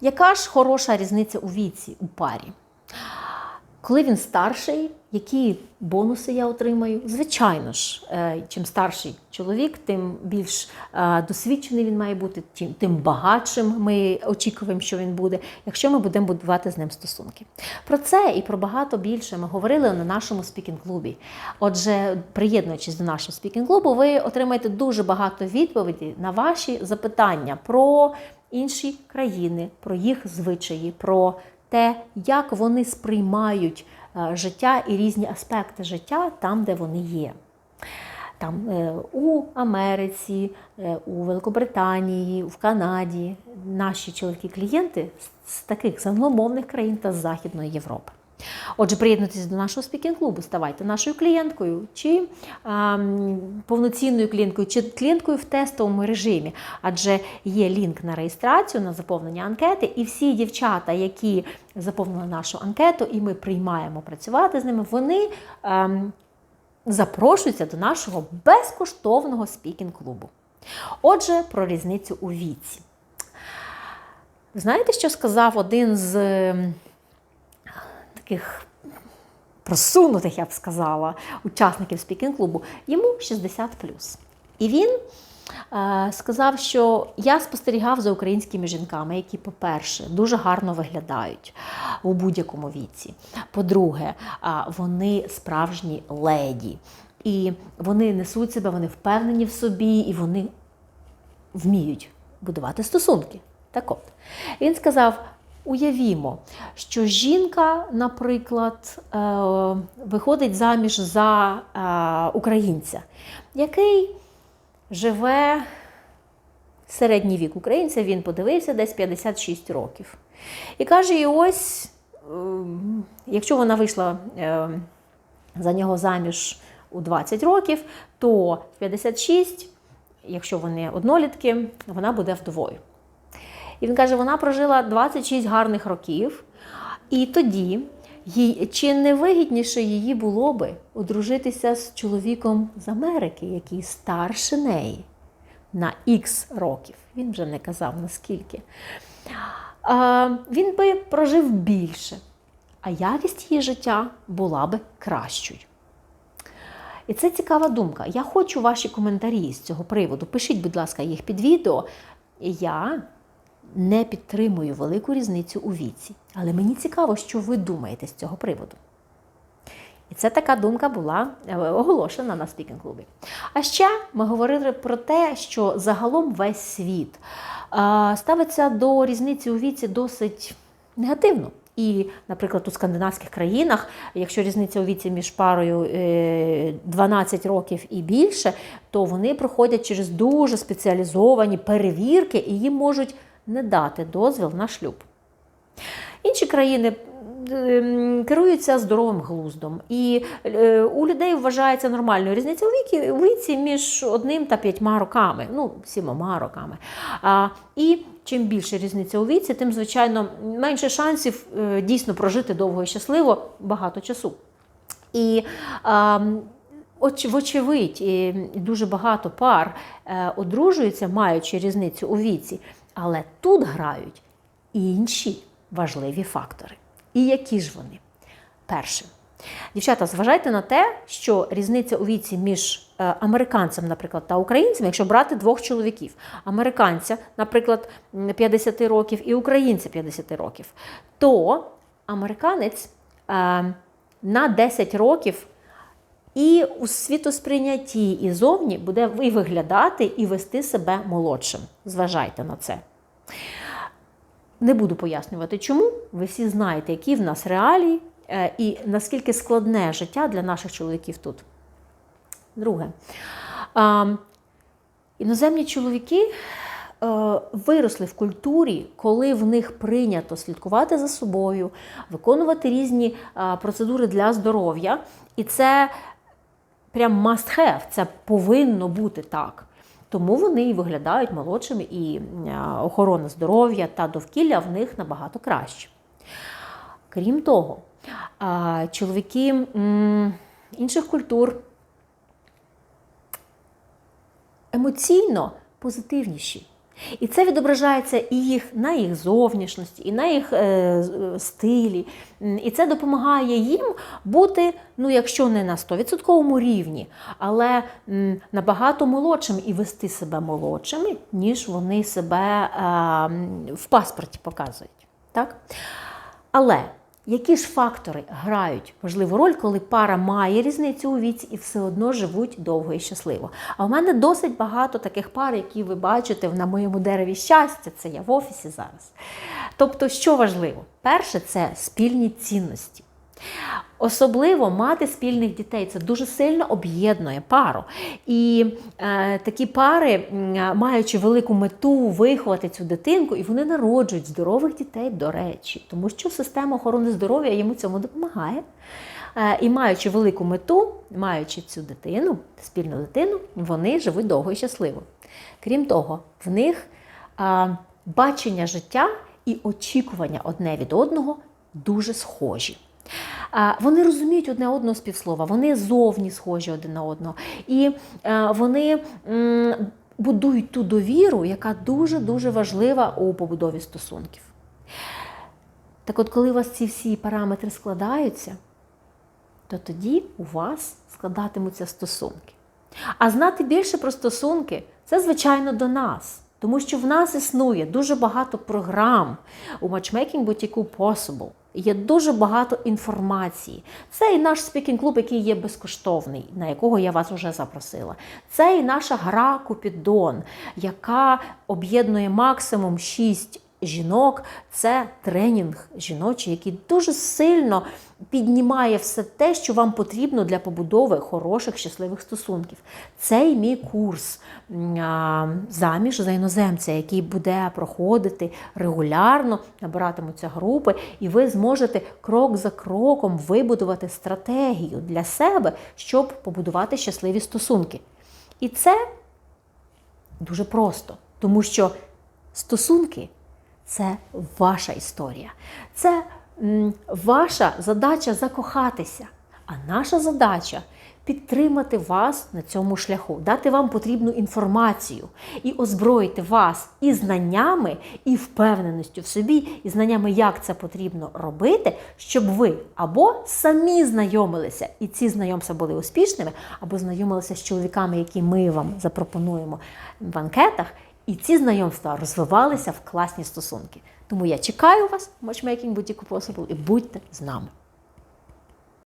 яка ж хороша різниця у віці у парі? Коли він старший, які бонуси я отримаю? Звичайно ж, е, чим старший чоловік, тим більш е, досвідчений він має бути, тим, багатшим ми очікуємо, що він буде, якщо ми будемо будувати з ним стосунки. Про це і про багато більше ми говорили на нашому спікінг-клубі. Отже, приєднуючись до нашого спікінг-клубу, ви отримаєте дуже багато відповідей на ваші запитання про інші країни, про їх звичаї, про те, як вони сприймають е, життя і різні аспекти життя там, де вони є. Там е, у Америці, е, у Великобританії, в Канаді наші чоловіки-клієнти з- таких англомовних країн та з Західної Європи. Отже, приєднуйтесь до нашого спікінг-клубу, ставайте нашою клієнткою, чи а, повноцінною клієнткою, чи клієнткою в тестовому режимі, адже є лінк на реєстрацію, на заповнення анкети, і всі дівчата, які заповнили нашу анкету, і ми приймаємо працювати з ними, вони ем, запрошуються до нашого безкоштовного спікінг-клубу. Отже, про різницю у віці. Знаєте, що сказав один з таких просунутих, я б сказала, учасників спікінг-клубу, йому 60 І він е, сказав, що я спостерігав за українськими жінками, які, по-перше, дуже гарно виглядають у будь-якому віці. По-друге, а, вони справжні леді. І вони несуть себе, вони впевнені в собі, і вони вміють будувати стосунки. Так от, він сказав: уявімо, що жінка, наприклад, е, виходить заміж за е, українця, який живе середній вік українця, він подивився десь 56 років. І каже: і ось, е, якщо вона вийшла е, за нього заміж у 20 років, то в 56 якщо вони однолітки, вона буде вдовою. І він каже, вона прожила 26 гарних років, і тоді їй чи не вигідніше її було би одружитися з чоловіком з Америки, який старше неї на Х років. Він вже не казав наскільки. А, він би прожив більше, а якість її життя була би кращою. І це цікава думка. Я хочу ваші коментарі з цього приводу. Пишіть, будь ласка, їх під відео. Я не підтримую велику різницю у віці, але мені цікаво, що ви думаєте з цього приводу. І це така думка була е, оголошена на спікінг-клубі. А ще ми говорили про те, що загалом весь світ е, ставиться до різниці у віці досить негативно. І, наприклад, у скандинавських країнах, якщо різниця у віці між парою е, 12 років і більше, то вони проходять через дуже спеціалізовані перевірки і їм можуть не дати дозвіл на шлюб. Інші країни керуються здоровим глуздом, і е, у людей вважається нормальною різниця у віці, між одним та п'ятьма роками, ну, сімома роками. А, і чим більше різниця у віці, тим, звичайно, менше шансів е, дійсно прожити довго і щасливо багато часу. І а, Оч, вочевидь, дуже багато пар е, одружуються, маючи різницю у віці, але тут грають інші важливі фактори. І які ж вони? Перше, дівчата, зважайте на те, що різниця у віці між е, американцем, наприклад, та українцем, якщо брати двох чоловіків, американця, наприклад, 50 років і українця 50 років, то американець е, на 10 років і у світосприйнятті і зовні буде і виглядати, і вести себе молодшим. Зважайте на це. Не буду пояснювати, чому. Ви всі знаєте, які в нас реалії е, і наскільки складне життя для наших чоловіків тут. Друге, іноземні чоловіки е, виросли в культурі, коли в них прийнято слідкувати за собою, виконувати різні е, процедури для здоров'я. І це прям must have, це повинно бути так. Тому вони і виглядають молодшими, і е, охорона здоров'я та довкілля в них набагато краще. Крім того, чоловіки інших культур емоційно позитивніші. І це відображається і їх на їх зовнішності, і на їх е, е, стилі. І це допомагає їм бути, ну якщо не на 100% рівні, але м, набагато молодшим і вести себе молодшими, ніж вони себе е, в паспорті показують. Так? Але які ж фактори грають важливу роль, коли пара має різницю у віці і все одно живуть довго і щасливо? А в мене досить багато таких пар, які ви бачите на моєму дереві щастя, це я в офісі зараз. Тобто, що важливо? Перше, це спільні цінності. Особливо мати спільних дітей це дуже сильно об'єднує пару. І е, такі пари, маючи велику мету виховати цю дитинку, і вони народжують здорових дітей, до речі, тому що система охорони здоров'я йому цьому допомагає. Е, і маючи велику мету, маючи цю дитину, спільну дитину, вони живуть довго і щасливо. Крім того, в них е, бачення життя і очікування одне від одного дуже схожі. Вони розуміють одне одного з півслова, вони зовні схожі один на одного. І е, вони будують ту довіру, яка дуже-дуже важлива у побудові стосунків. Так от, коли у вас ці всі параметри складаються, то тоді у вас складатимуться стосунки. А знати більше про стосунки це, звичайно, до нас. Тому що в нас існує дуже багато програм у Matchmaking Boutique Possible. Є дуже багато інформації. Це і наш спікінг-клуб, який є безкоштовний, на якого я вас вже запросила. Це і наша гра Купідон, яка об'єднує максимум 6 жінок. Це тренінг жіночий, який дуже сильно піднімає все те, що вам потрібно для побудови хороших, щасливих стосунків. Це і мій курс заміж за іноземця, який буде проходити регулярно, набиратимуться групи, і ви зможете крок за кроком вибудувати стратегію для себе, щоб побудувати щасливі стосунки. І це дуже просто, тому що стосунки це ваша історія. Це ваша задача закохатися. А наша задача підтримати вас на цьому шляху, дати вам потрібну інформацію і озброїти вас і знаннями, і впевненістю в собі, і знаннями, як це потрібно робити, щоб ви або самі знайомилися, і ці знайомства були успішними, або знайомилися з чоловіками, які ми вам запропонуємо в анкетах. І ці знайомства розвивалися в класні стосунки. Тому я чекаю вас в будь-яку пособу, і будьте з нами.